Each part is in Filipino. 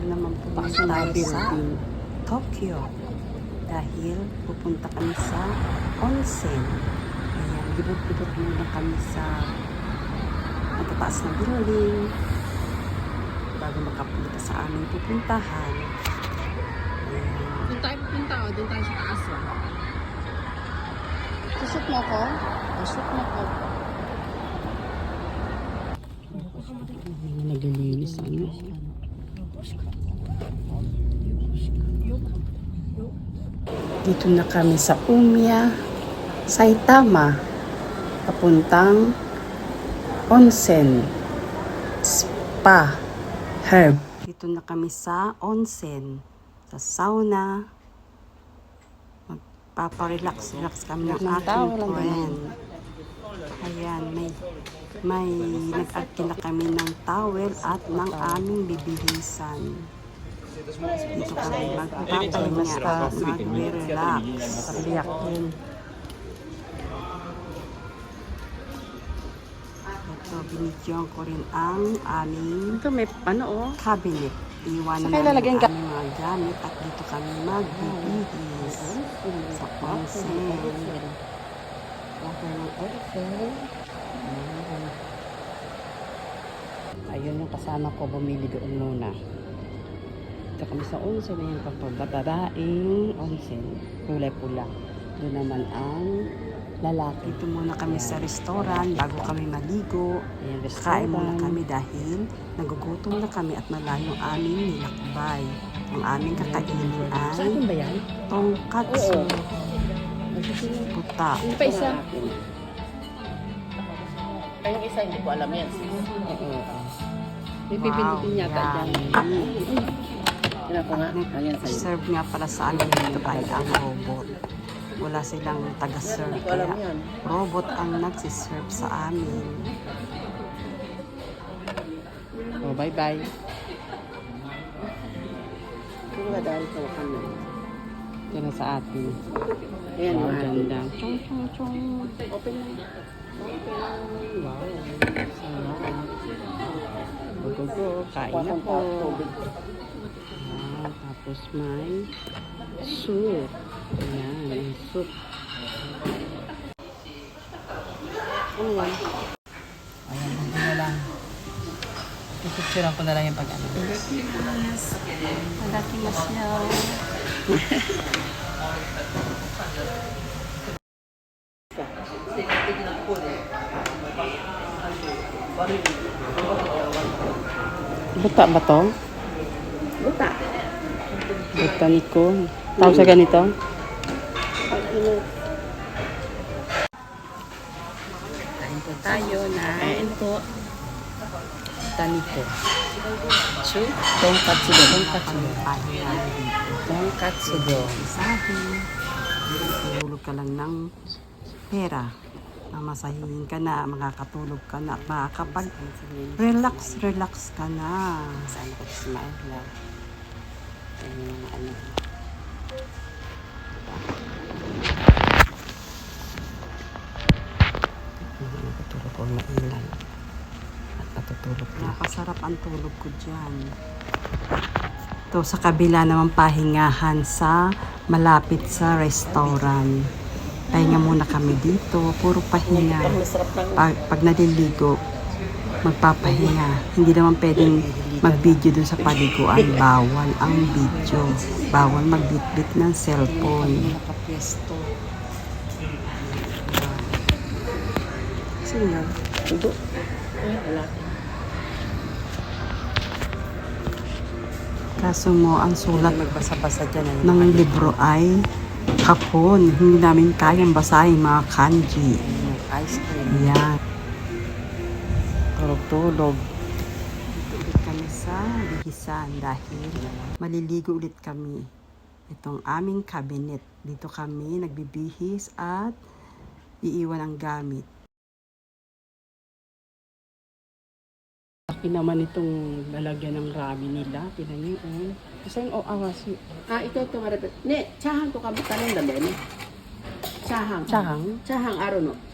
Dito naman po tayo Sinabi sa. Tokyo. Dahil pupunta kami sa onsen. Ayan, libot-libot muna kami sa matataas na building bago makapunta sa aming pupuntahan. Doon tayo pupunta, oh. Doon tayo sa taas, oh. Susot mo ko? Susot mo ko. Naglilinis, ano? Dito na kami sa Umia, Saitama, papuntang onsen, spa, herb. Dito na kami sa onsen, sa sauna. Magpaparelax-relax kami ng Ng aking friend. Ayan, may may nag-agti na kami ng towel at ng aming bibihisan. Magpapahinga at mag-relax. Pabiyak din. Ito, binidyoan ko rin ang aming Ito may ano, oh. cabinet. Iwan Saan namin ang aming mga gamit at dito kami magbibihis sa onsen. Ayun yung kasama ko, bumili doon muna. Ito kami sa onsen na yung papababaing onsen. Kulay pula. Doon naman ang lalaki. Dito muna kami sa restaurant bago kami maligo. Ayan, Kain muna kami dahil nagugutom na kami at malayo ang aming nilakbay. Ang aming kakainin Sa ay akin ba yan? tongkatsu, Oo. puta. Yung pa isa? Yung isa, hindi ko alam yan. Oo. May pipindutin yata yan. dyan. Yan ako nga. Pala sa amin dito ay ang robot. Wala silang taga-serve. Kaya yan. robot ang nagsiserve sa amin. Oh, bye-bye. Kung nga dahil sa wakan na. Yan na sa atin. Ayan yung ganda. Chong, chong, chong. Open na. Open. Wow. Sarap. Go, go, go. Kain na po. Tapos may soup. Ayan, may soup. Ano yan? Ayan, hindi na lang. Pipicturean ko na lang yung pag-ano. Padakimas niya. Buta ba to? Buta. Buta ni ko. Tawag sa ganito? Kain po tayo na Kain po. taniko. Chu? Tonkatsu do. Tonkatsu do. Tonkatsu do. Ihulog ka lang ng pera. Mamasahihin ka na, makakatulog ka na, at makakapag relax, relax ka na. Sana ko smile lang. Ayan yung mga ano. Nakatulog ko maingay. At natutulog na. Napasarap ang tulog ko dyan. Ito sa kabila naman pahingahan sa malapit sa restaurant. Pahinga muna kami dito. Puro pahinga. Pag, pag naliligo, magpapahinga. Hindi naman pwedeng mag-video dun sa paliguan. Bawal ang video. Bawal magbitbit ng cellphone. Sino. Ay, wala. Kaso mo, ang sulat. Ay, ng libro ay hapon. Hindi namin kayang basahin mga kanji. Ice cream. Yan. Tulog-tulog. Dito ulit kami sa bihisan dahil maliligo ulit kami. Itong aming cabinet. Dito kami nagbibihis at iiwan ang gamit. Laki naman itong lalagyan ng rami nila. Tinan niyo yun. Kasi yung oh, awas. Ah, ito ito. Ne, chahan to ka tanong dali ni. Chahan. Tsahang. Chahan aro no.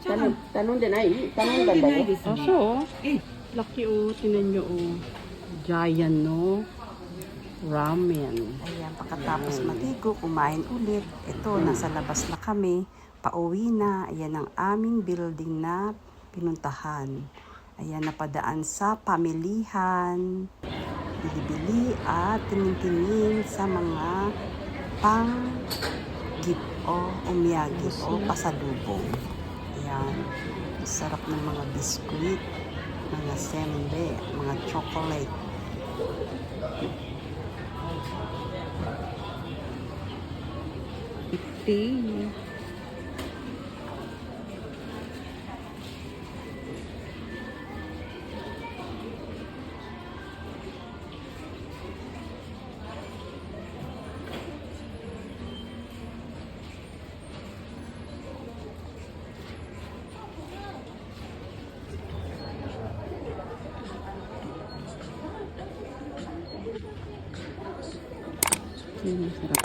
Tanong tanong din ay tanong dali. Aso, oh. Laki oh. Tinan niyo oh. Giant no. Ramen. Ayan, pagkatapos matigo, kumain ulit. Ito, nasa labas na kami. Pauwi na. Ayan ang aming building na pinuntahan. Ayan, napadaan sa pamilihan. Bili-bili at tingin-tingin sa mga pang gift o umyagi o pasalubong. Ayan. Sarap ng mga biskuit, mga sembe, mga chocolate. Tea. Yun, masarap.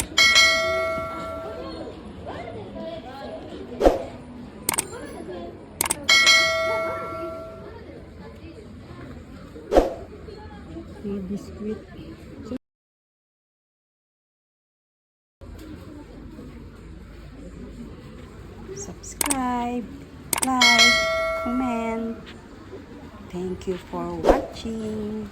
May biscuit. subscribe, like, comment. Thank you for watching.